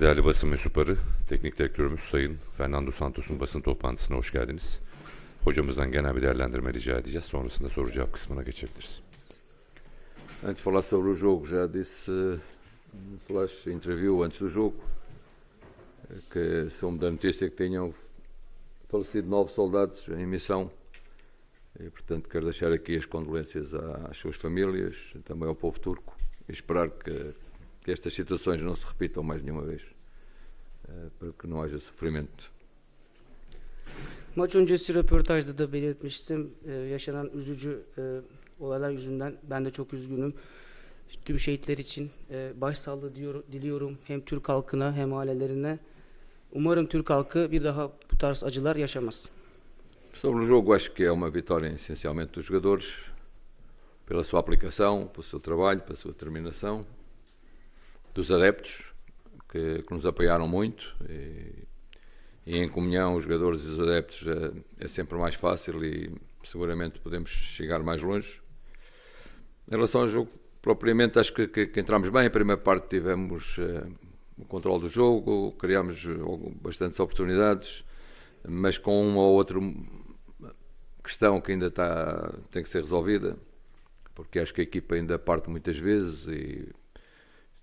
Değerli basın mensupları, teknik direktörümüz Sayın Fernando Santos'un basın toplantısına hoş geldiniz. Hocamızdan genel bir değerlendirme rica edeceğiz. Sonrasında soru cevap kısmına geçebiliriz. Antes de falar sobre o jogo, já disse eh, no flash interview antes do jogo eh, que soube da notícia que tenham falecido nove soldados em missão e, portanto, quero deixar aqui as condolências às suas famílias, também ao povo turco e esperar que, que estas situações não se repitam mais nenhuma vez eh, para que não haja sofrimento. Maç öncesi röportajda da belirtmiştim. Ee, yaşanan üzücü e, olaylar yüzünden ben de çok üzgünüm. Tüm şehitler için e, başsağlığı diyor, diliyorum hem Türk halkına hem ailelerine. Umarım Türk halkı bir daha bu tarz acılar yaşamaz. Sobre o jogo, acho que é uma vitória essencialmente dos jogadores, pela sua aplicação, pelo seu trabalho, pela sua determinação, dos adeptos, que, que nos apoiaram muito. E, e em comunhão, os jogadores e os adeptos é, é sempre mais fácil e seguramente podemos chegar mais longe. Em relação ao jogo, propriamente, acho que, que, que entramos bem. A primeira parte tivemos eh, o controle do jogo, criámos bastantes oportunidades, mas com uma ou outra questão que ainda está, tem que ser resolvida, porque acho que a equipa ainda parte muitas vezes e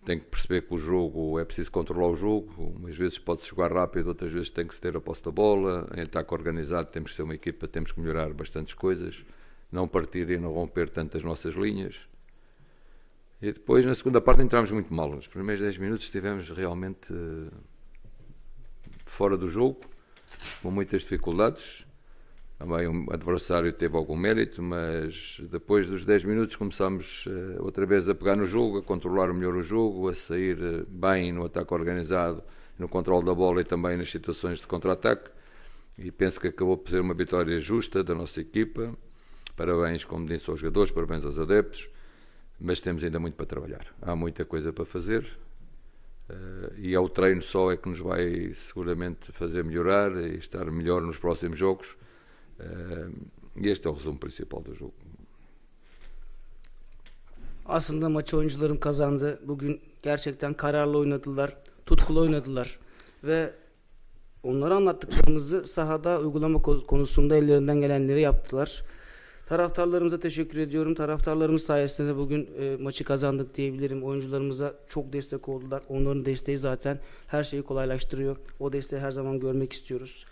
tem que perceber que o jogo é preciso controlar o jogo. Umas vezes pode-se jogar rápido, outras vezes tem que se ter a posse da bola. Em ataque organizado temos que ser uma equipa, temos que melhorar bastantes coisas, não partir e não romper tantas nossas linhas. E depois, na segunda parte, entramos muito mal. Nos primeiros 10 minutos estivemos realmente eh, fora do jogo, com muitas dificuldades. Também o adversário teve algum mérito, mas depois dos 10 minutos começámos uh, outra vez a pegar no jogo, a controlar melhor o jogo, a sair uh, bem no ataque organizado, no controle da bola e também nas situações de contra-ataque. E penso que acabou por ser uma vitória justa da nossa equipa. Parabéns, como disse aos jogadores, parabéns aos adeptos, mas temos ainda muito para trabalhar. Há muita coisa para fazer uh, e é o treino só é que nos vai seguramente fazer melhorar e estar melhor nos próximos jogos este é o resumo principal do jogo. Aslında maçı oyuncularım kazandı. Bugün gerçekten kararlı oynadılar, tutkulu oynadılar ve onlara anlattıklarımızı sahada uygulama konusunda ellerinden gelenleri yaptılar. Taraftarlarımıza teşekkür ediyorum. Taraftarlarımız sayesinde de bugün e, maçı kazandık diyebilirim. Oyuncularımıza çok destek oldular. Onların desteği zaten her şeyi kolaylaştırıyor. O desteği her zaman görmek istiyoruz.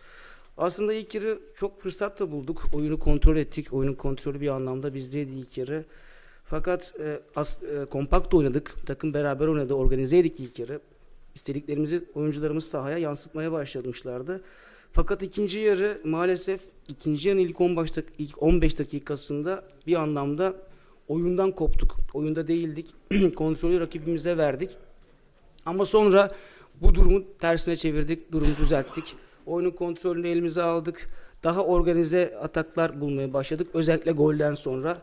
Aslında ilk yarı çok fırsat da bulduk. Oyunu kontrol ettik. Oyunun kontrolü bir anlamda bizdeydi ilk yarı. Fakat e, as, e, kompakt oynadık. Takım beraber oynadı. Organizeydik ilk yarı. İstediklerimizi oyuncularımız sahaya yansıtmaya başlamışlardı. Fakat ikinci yarı maalesef ikinci yarının ilk 15, dak ilk 15 dakikasında bir anlamda oyundan koptuk. Oyunda değildik. Kontrolü rakibimize verdik. Ama sonra bu durumu tersine çevirdik. Durumu düzelttik. Oyunun kontrolünü elimize aldık. Daha organize ataklar bulmaya başladık. Özellikle golden sonra.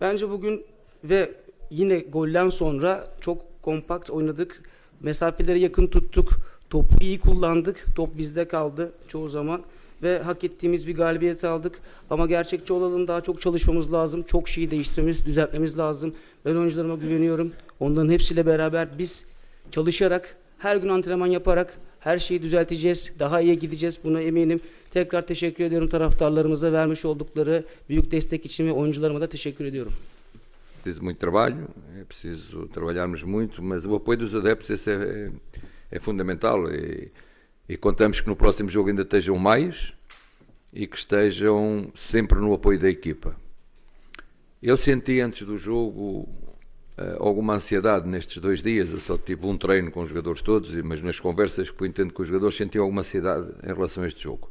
Bence bugün ve yine golden sonra çok kompakt oynadık. Mesafeleri yakın tuttuk. Topu iyi kullandık. Top bizde kaldı çoğu zaman. Ve hak ettiğimiz bir galibiyet aldık. Ama gerçekçi olalım daha çok çalışmamız lazım. Çok şeyi değiştirmemiz, düzeltmemiz lazım. Ben oyuncularıma güveniyorum. Onların hepsiyle beraber biz çalışarak, her gün antrenman yaparak her şeyi düzelteceğiz. Daha iyi gideceğiz. Buna eminim. Tekrar teşekkür ediyorum taraftarlarımıza vermiş oldukları büyük destek için ve oyuncularıma da teşekkür ediyorum. Preciso muito trabalho, é preciso trabalharmos muito, mas o apoio dos adeptos é, é fundamental e, e contamos que no próximo jogo ainda estejam mais e que estejam sempre no apoio da equipa. Eu senti antes do jogo alguma ansiedade nestes dois dias. Eu só tive um treino com os jogadores todos, mas nas conversas que eu entendo com os jogadores senti alguma ansiedade em relação a este jogo.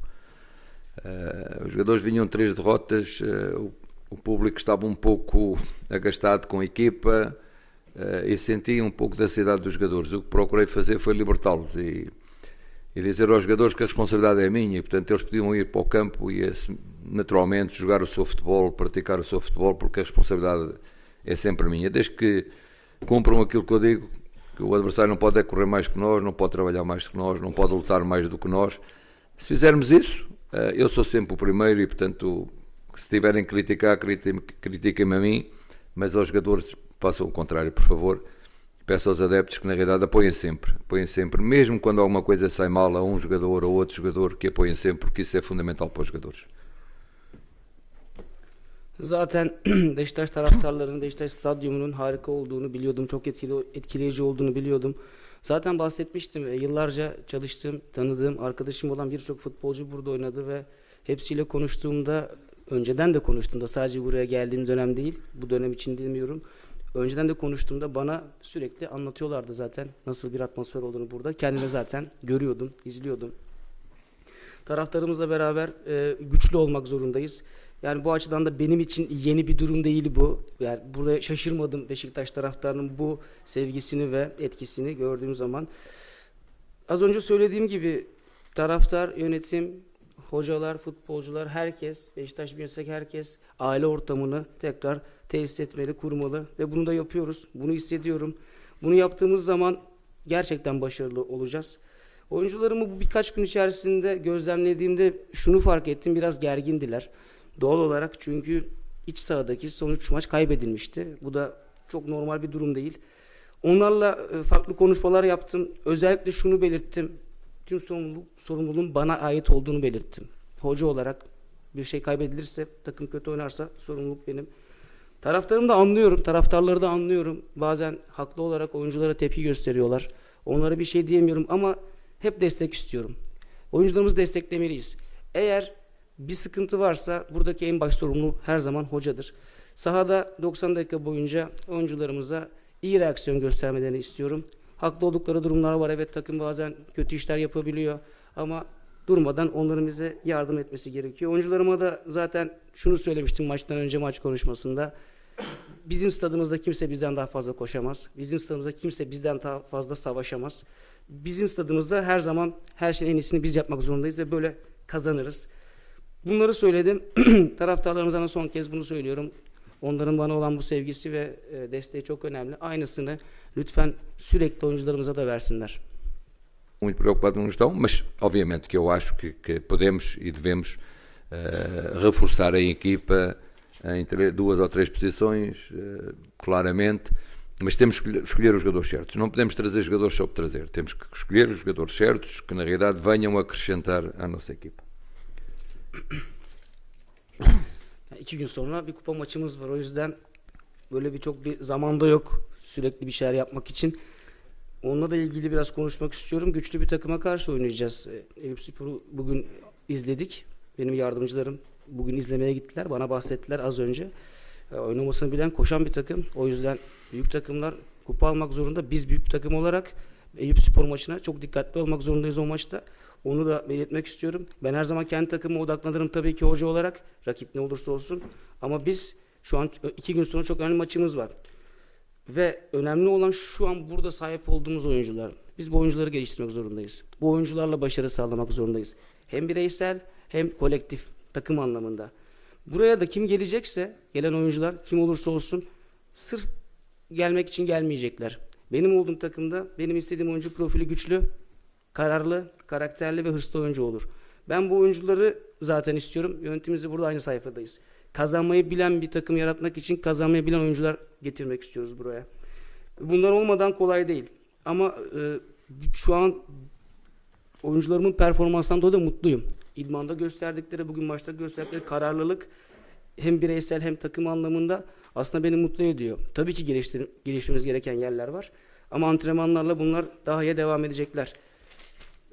Uh, os jogadores vinham três derrotas, uh, o, o, público estava um pouco agastado com a equipa e senti um pouco da ansiedade dos jogadores. O que procurei fazer foi libertá-los e, e, dizer aos jogadores que a responsabilidade é minha e, portanto, eles podiam ir para o campo e naturalmente jogar o seu futebol, praticar o seu futebol, porque a responsabilidade é sempre minha. Desde que cumpram aquilo que eu digo, que o adversário não pode é correr mais que nós, não pode trabalhar mais que nós, não pode lutar mais do que nós. Se fizermos isso, eh, eu sou sempre o primeiro e, portanto, se tiverem que criticar, critiquem-me a mim, mas aos jogadores façam o contrário, por favor, Peço aos adeptos que na realidade apoiem sempre, apoiem sempre, mesmo quando alguma coisa sai mal a um jogador ou outro jogador, que apoiem sempre, porque isso é fundamental para os jogadores. Zaten Beşiktaş taraftarlarının Beşiktaş stadyumunun harika olduğunu biliyordum. Çok etkili, etkileyici olduğunu biliyordum. Zaten bahsetmiştim. Yıllarca çalıştığım, tanıdığım, arkadaşım olan birçok futbolcu burada oynadı ve hepsiyle konuştuğumda, önceden de konuştuğumda sadece buraya geldiğim dönem değil, bu dönem için demiyorum. Önceden de konuştuğumda bana sürekli anlatıyorlardı zaten nasıl bir atmosfer olduğunu burada. Kendime zaten görüyordum, izliyordum. Taraftarımızla beraber e, güçlü olmak zorundayız. Yani bu açıdan da benim için yeni bir durum değil bu. Yani buraya şaşırmadım Beşiktaş taraftarının bu sevgisini ve etkisini gördüğüm zaman. Az önce söylediğim gibi taraftar, yönetim, hocalar, futbolcular, herkes, Beşiktaş bünyesindeki herkes aile ortamını tekrar tesis etmeli, kurmalı ve bunu da yapıyoruz. Bunu hissediyorum. Bunu yaptığımız zaman gerçekten başarılı olacağız. Oyuncularımı bu birkaç gün içerisinde gözlemlediğimde şunu fark ettim. Biraz gergindiler. Doğal olarak çünkü iç sahadaki son üç maç kaybedilmişti. Bu da çok normal bir durum değil. Onlarla e, farklı konuşmalar yaptım. Özellikle şunu belirttim. Tüm sorumluluk, sorumluluğun bana ait olduğunu belirttim. Hoca olarak bir şey kaybedilirse, takım kötü oynarsa sorumluluk benim. Taraftarımı da anlıyorum, taraftarları da anlıyorum. Bazen haklı olarak oyunculara tepki gösteriyorlar. Onlara bir şey diyemiyorum ama hep destek istiyorum. Oyuncularımızı desteklemeliyiz. Eğer bir sıkıntı varsa buradaki en baş sorumlu her zaman hocadır. Sahada 90 dakika boyunca oyuncularımıza iyi reaksiyon göstermelerini istiyorum. Haklı oldukları durumlar var. Evet takım bazen kötü işler yapabiliyor ama durmadan onların bize yardım etmesi gerekiyor. Oyuncularıma da zaten şunu söylemiştim maçtan önce maç konuşmasında. Bizim stadımızda kimse bizden daha fazla koşamaz. Bizim stadımızda kimse bizden daha fazla savaşamaz. Bizim stadımızda her zaman her şeyin en iyisini biz yapmak zorundayız ve böyle kazanırız. Bunları söyledim. Son kez bunu söylüyorum. Onların bana olan bu sevgisi ve desteği çok önemli. Aynısını lütfen sürekli oyuncularımıza da versinler. Muito preocupado não estão, mas obviamente que eu acho que, que podemos e devemos eh, reforçar a equipa em duas ou três posições, eh, claramente, mas temos que escolher os jogadores certos. Não podemos trazer jogadores só por trazer, temos que escolher os jogadores certos que na realidade venham acrescentar à nossa equipa. Yani iki gün sonra bir kupa maçımız var. O yüzden böyle bir çok bir zamanda yok sürekli bir şeyler yapmak için. Onunla da ilgili biraz konuşmak istiyorum. Güçlü bir takıma karşı oynayacağız. E, Eyüp Spor'u bugün izledik. Benim yardımcılarım bugün izlemeye gittiler. Bana bahsettiler az önce. E, oynamasını bilen koşan bir takım. O yüzden büyük takımlar kupa almak zorunda. Biz büyük takım olarak Eyüp Spor maçına çok dikkatli olmak zorundayız o maçta. Onu da belirtmek istiyorum. Ben her zaman kendi takımıma odaklanırım tabii ki hoca olarak. Rakip ne olursa olsun. Ama biz şu an iki gün sonra çok önemli maçımız var. Ve önemli olan şu an burada sahip olduğumuz oyuncular. Biz bu oyuncuları geliştirmek zorundayız. Bu oyuncularla başarı sağlamak zorundayız. Hem bireysel hem kolektif takım anlamında. Buraya da kim gelecekse gelen oyuncular kim olursa olsun sırf gelmek için gelmeyecekler. Benim olduğum takımda benim istediğim oyuncu profili güçlü, kararlı, karakterli ve hırslı oyuncu olur. Ben bu oyuncuları zaten istiyorum. Yönetimimizde burada aynı sayfadayız. Kazanmayı bilen bir takım yaratmak için kazanmayı bilen oyuncular getirmek istiyoruz buraya. Bunlar olmadan kolay değil. Ama e, şu an oyuncularımın performansından dolayı da mutluyum. İdmanda gösterdikleri, bugün maçta gösterdikleri kararlılık hem bireysel hem takım anlamında aslında beni mutlu ediyor. Tabii ki geliştir- gelişmemiz gereken yerler var. Ama antrenmanlarla bunlar daha iyi devam edecekler.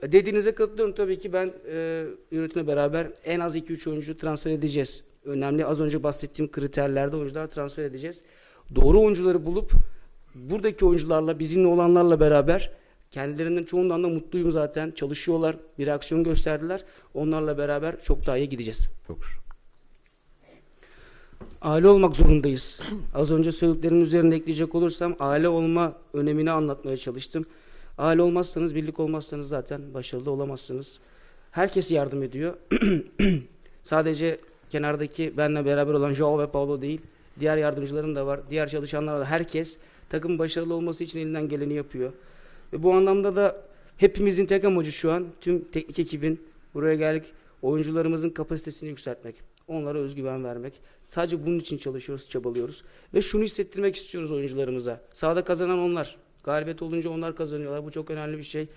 Dediğinize katılıyorum tabii ki ben e, yönetimle beraber en az 2-3 oyuncu transfer edeceğiz. Önemli az önce bahsettiğim kriterlerde oyuncular transfer edeceğiz. Doğru oyuncuları bulup buradaki oyuncularla bizimle olanlarla beraber kendilerinden çoğundan da mutluyum zaten. Çalışıyorlar, bir reaksiyon gösterdiler. Onlarla beraber çok daha iyi gideceğiz. Jogos. Aile olmak zorundayız. Az önce söylediklerinin üzerine ekleyecek olursam aile olma önemini anlatmaya çalıştım. Aile olmazsanız, birlik olmazsanız zaten başarılı olamazsınız. Herkes yardım ediyor. Sadece kenardaki benle beraber olan Joao ve Paulo değil, diğer yardımcılarım da var. Diğer çalışanlar da herkes takım başarılı olması için elinden geleni yapıyor. Ve bu anlamda da hepimizin tek amacı şu an tüm teknik ekibin buraya geldik oyuncularımızın kapasitesini yükseltmek. Onlara özgüven vermek. Sadece bunun için çalışıyoruz, çabalıyoruz. Ve şunu hissettirmek istiyoruz oyuncularımıza. Sahada kazanan onlar. Galibiyet olunca onlar kazanıyorlar. Bu çok önemli bir şey.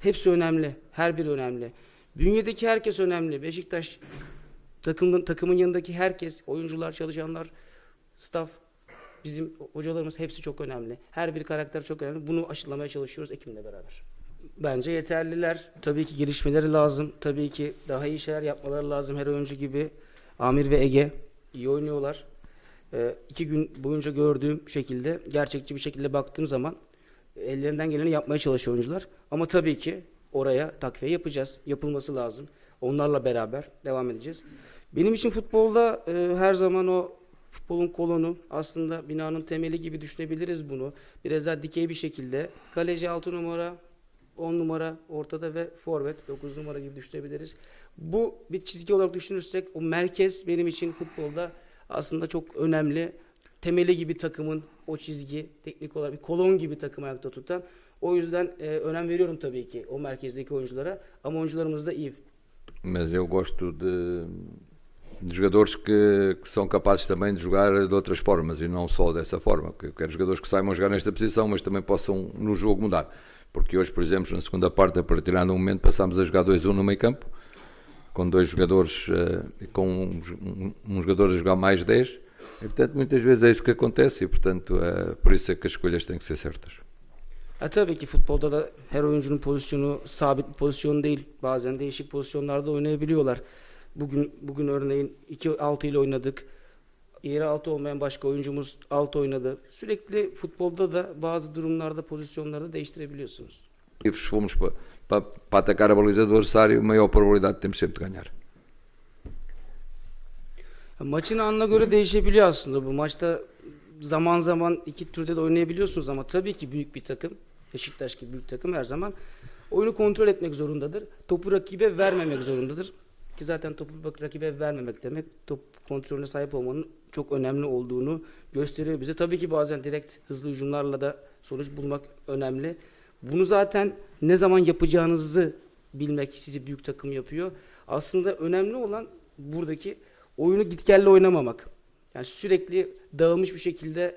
Hepsi önemli. Her biri önemli. Bünyedeki herkes önemli. Beşiktaş takımın takımın yanındaki herkes, oyuncular, çalışanlar, staff, bizim hocalarımız hepsi çok önemli. Her bir karakter çok önemli. Bunu aşılamaya çalışıyoruz ekibimle beraber. Bence yeterliler. Tabii ki gelişmeleri lazım. Tabii ki daha iyi şeyler yapmaları lazım. Her oyuncu gibi Amir ve Ege iyi oynuyorlar. Ee, iki gün boyunca gördüğüm şekilde, gerçekçi bir şekilde baktığım zaman ellerinden geleni yapmaya çalışıyor oyuncular. Ama tabii ki oraya takviye yapacağız. Yapılması lazım. Onlarla beraber devam edeceğiz. Benim için futbolda e, her zaman o futbolun kolonu aslında binanın temeli gibi düşünebiliriz bunu. Biraz daha dikey bir şekilde. Kaleci 6 numara, 10 numara ortada ve forvet 9 numara gibi düşünebiliriz. Bu bir çizgi olarak düşünürsek o merkez benim için futbolda aslında çok önemli. Temeli gibi takımın o çizgi teknik olarak bir kolon gibi takım ayakta tutan. O yüzden e, önem veriyorum tabii ki o merkezdeki oyunculara ama oyuncularımız da iyi. Mas eu gosto de, de jogadores que, que são capazes também de jogar de outras formas e não só dessa forma. Eu quero jogadores que saibam jogar nesta posição, mas também possam no jogo mudar. Porque hoje, por exemplo, na segunda parte, a partir de um momento, passámos a jogar 2-1 no meio campo, com dois jogadores, eh, com um- um jogador a jogar mais 10. E, portanto, muitas vezes é isso que acontece e, portanto, eh, por isso é que as escolhas têm que ser certas. Ha, tabii ki futbolda da her oyuncunun pozisyonu sabit bir pozisyon değil. Bazen değişik pozisyonlarda oynayabiliyorlar. Bugün bugün örneğin 2-6 ile oynadık. Yeri 6 olmayan başka oyuncumuz 6 oynadı. Sürekli futbolda da bazı durumlarda pozisyonları değiştirebiliyorsunuz. E fomos para, para, para atacar a baliza do adversário, maior probabilidade temos sempre de ganhar. Maçın anına göre değişebiliyor aslında bu. Maçta zaman zaman iki türde de oynayabiliyorsunuz ama tabii ki büyük bir takım, Beşiktaş gibi büyük takım her zaman oyunu kontrol etmek zorundadır. Topu rakibe vermemek zorundadır. Ki zaten topu rakibe vermemek demek top kontrolüne sahip olmanın çok önemli olduğunu gösteriyor bize. Tabii ki bazen direkt hızlı hücumlarla da sonuç bulmak önemli. Bunu zaten ne zaman yapacağınızı bilmek sizi büyük takım yapıyor. Aslında önemli olan buradaki oyunu gitgelli oynamamak. Yani sürekli dağılmış bir şekilde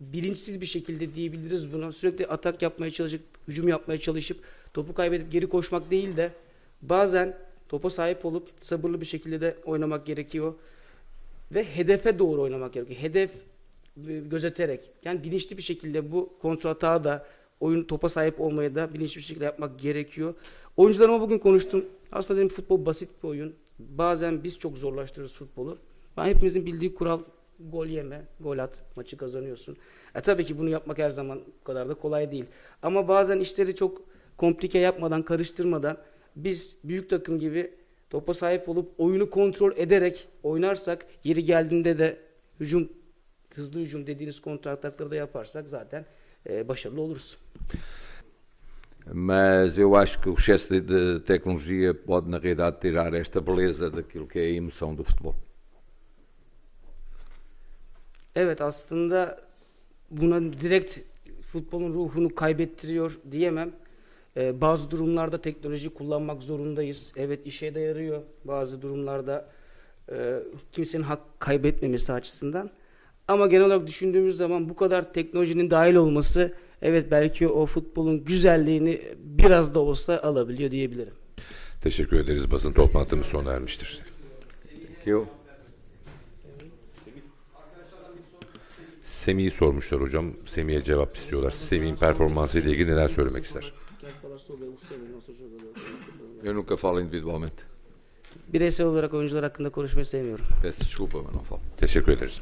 bilinçsiz bir şekilde diyebiliriz buna. Sürekli atak yapmaya çalışıp, hücum yapmaya çalışıp topu kaybedip geri koşmak değil de bazen topa sahip olup sabırlı bir şekilde de oynamak gerekiyor. Ve hedefe doğru oynamak gerekiyor. Hedef e, gözeterek. Yani bilinçli bir şekilde bu kontratağı da oyun topa sahip olmayı da bilinçli bir şekilde yapmak gerekiyor. Oyuncularıma bugün konuştum. Aslında dedim futbol basit bir oyun. Bazen biz çok zorlaştırırız futbolu. Ben hepimizin bildiği kural gol yeme, gol at, maçı kazanıyorsun. E tabii ki bunu yapmak her zaman bu kadar da kolay değil. Ama bazen işleri çok komplike yapmadan, karıştırmadan biz büyük takım gibi topa sahip olup oyunu kontrol ederek oynarsak yeri geldiğinde de hücum hızlı hücum dediğiniz kontra atakları da yaparsak zaten e, başarılı oluruz. Mas eu acho que o excesso de, tecnologia pode, na realidade, tirar esta beleza daquilo que é a emoção do futebol. Evet aslında buna direkt futbolun ruhunu kaybettiriyor diyemem. Ee, bazı durumlarda teknoloji kullanmak zorundayız. Evet işe de yarıyor bazı durumlarda e, kimsenin hak kaybetmemesi açısından. Ama genel olarak düşündüğümüz zaman bu kadar teknolojinin dahil olması evet belki o futbolun güzelliğini biraz da olsa alabiliyor diyebilirim. Teşekkür ederiz. Basın toplantımız sona ermiştir. Eu, Semih'i sormuşlar hocam. Semih'e cevap istiyorlar. Semih'in performansı ile ilgili neler söylemek ister? eu nunca falo individualmente. Bireysel olarak oyuncular hakkında konuşmayı sevmiyorum. Peço desculpa, mas não falo. Teşekkür ederiz.